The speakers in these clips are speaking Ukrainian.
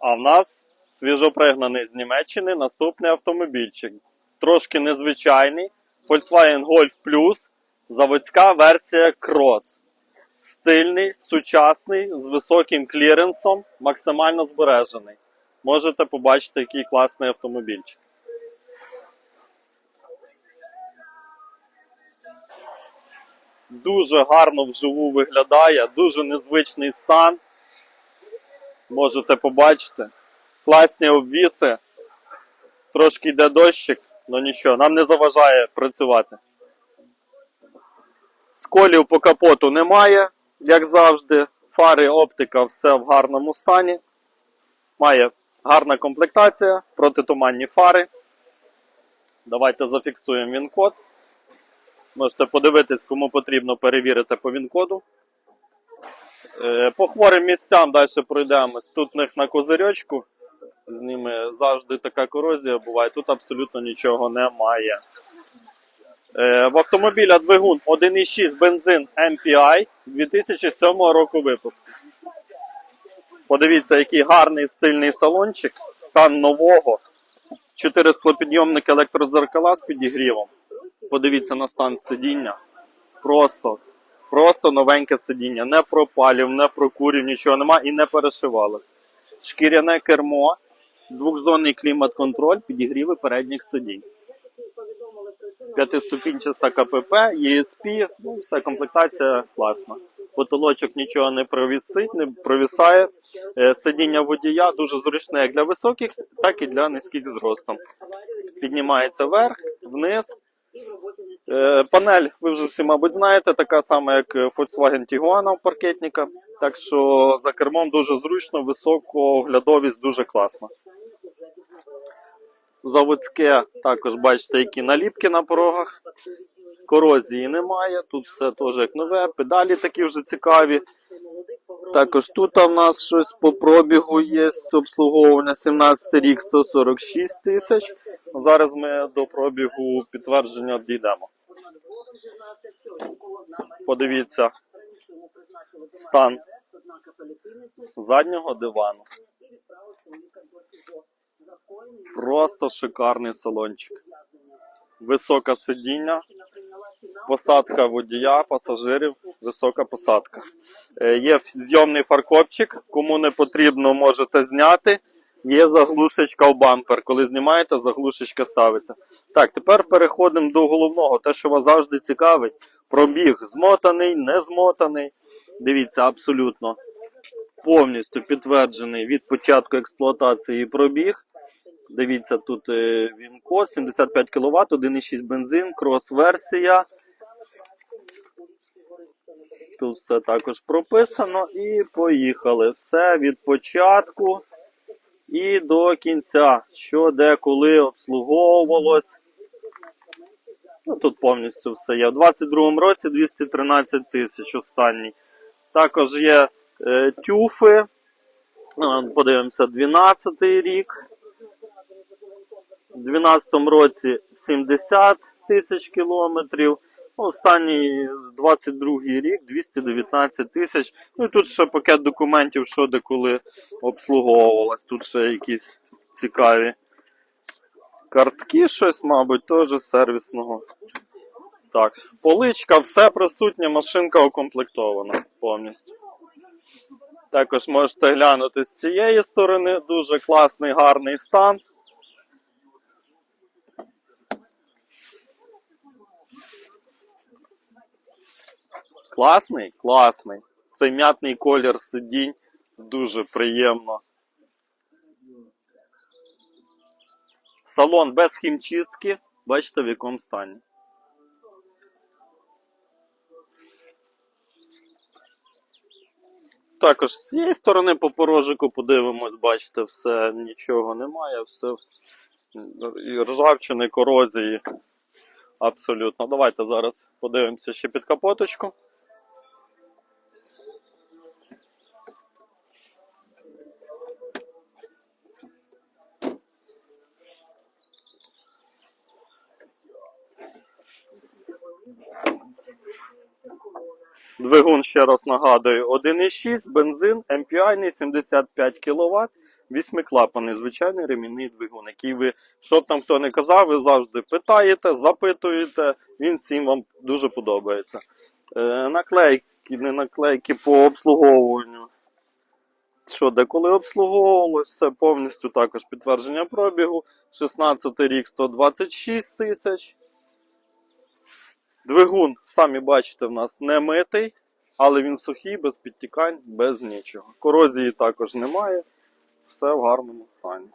А в нас свіжопригнаний з Німеччини наступний автомобільчик. Трошки незвичайний. Volkswagen Golf Plus, заводська версія Cross. Стильний, сучасний, з високим кліренсом, максимально збережений. Можете побачити, який класний автомобільчик. Дуже гарно вживу виглядає, дуже незвичний стан. Можете побачити. Класні обвіси. Трошки йде дощик, але нічого, нам не заважає працювати. Сколів по капоту немає, як завжди. Фари, оптика, все в гарному стані. Має гарна комплектація, протитуманні фари. Давайте зафіксуємо він-код. Можете подивитись, кому потрібно перевірити по він-коду. Е, По хворим місцям далі пройдемось. Тут в них на козирьочку. З ними завжди така корозія буває. Тут абсолютно нічого немає. Е, В автомобіля двигун 1,6 бензин MPI 2007 року випуску. Подивіться, який гарний стильний салончик, стан нового. Чотири склопідйомники електродзеркала з підігрівом. Подивіться на стан сидіння. Просто, просто новеньке сидіння. Не пропалів, не прокурів, нічого нема і не перешивалось. Шкіряне кермо, двохзонний клімат-контроль, підігріви передніх сидінь. П'ятиступінчаста КПП, ESP, ну все, комплектація класна. Потолочок нічого не провісить, не провісає. Е, Сидіння водія дуже зручне як для високих, так і для низьких зростом. Піднімається вверх, вниз. Е, Панель, ви вже всі, мабуть, знаєте, така сама, як Volkswagen Tiguan у паркетника. Так що за кермом дуже зручно, високо, оглядовість дуже класна. Заводське, також бачите, які наліпки на порогах. Корозії немає, тут все теж як нове, педалі такі вже цікаві. Також тут в нас щось по пробігу є обслуговування 17 рік 146 тисяч. Зараз ми до пробігу підтвердження дійдемо. Подивіться стан заднього дивану. Просто шикарний салончик. Високе сидіння, посадка водія, пасажирів, висока посадка. Е, Є зйомний фаркопчик, кому не потрібно, можете зняти. Є заглушечка в бампер. Коли знімаєте, заглушечка ставиться. Так, тепер переходимо до головного. Те, що вас завжди цікавить. Пробіг змотаний, не змотаний. Дивіться, абсолютно повністю підтверджений від початку експлуатації пробіг. Дивіться, тут він код 75 кВт, 1,6 бензин, крос-версія. Тут все також прописано і поїхали. Все від початку і до кінця. Що де коли обслуговувалось. Ну, тут повністю все є. У 22-му році 213 тисяч останній. Також є е, тюфи. Подивимося, 12 рік. У 2012 році 70 тисяч кілометрів. Останній 22 рік 219 тисяч. Ну і тут ще пакет документів, що де коли обслуговувалось. Тут ще якісь цікаві картки, щось, мабуть, теж сервісного. Так, поличка, все присутнє, машинка укомплектована повністю. Також можете глянути з цієї сторони. Дуже класний, гарний стан. Класний? Класний. Цей м'ятний колір сидінь дуже приємно. Салон без хімчистки. Бачите, в якому стані. Також з цієї сторони по порожику подивимось, бачите, все нічого немає, все і ржавчини, корозії. Абсолютно. Давайте зараз подивимося ще під капоточку. Двигун, ще раз нагадую, 1,6, бензин, MPI 75 кВт, Вісьмиклапаний звичайний ремінний двигун, який ви, що там хто не казав, ви завжди питаєте, запитуєте, він всім вам дуже подобається. Е, наклейки, не наклейки по обслуговуванню. Що деколи обслуговувалось, все повністю також підтвердження пробігу. 16 рік 126 тисяч. Двигун, самі бачите, в нас не митий, але він сухий, без підтікань, без нічого. Корозії також немає, все в гарному стані.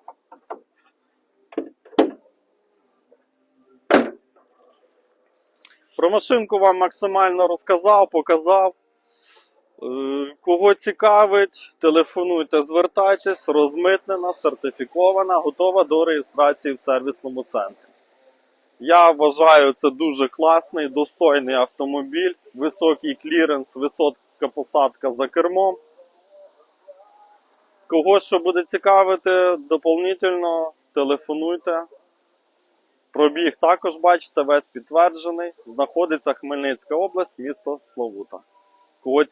Про машинку вам максимально розказав, показав. Е, Кого цікавить, телефонуйте, звертайтесь, розмитнена, сертифікована, готова до реєстрації в сервісному центрі. Я вважаю, це дуже класний, достойний автомобіль, високий кліренс, висока посадка за кермом. Кого що буде цікавити, доповнительно телефонуйте. Пробіг також бачите, весь підтверджений. Знаходиться Хмельницька область, місто Славута. Кого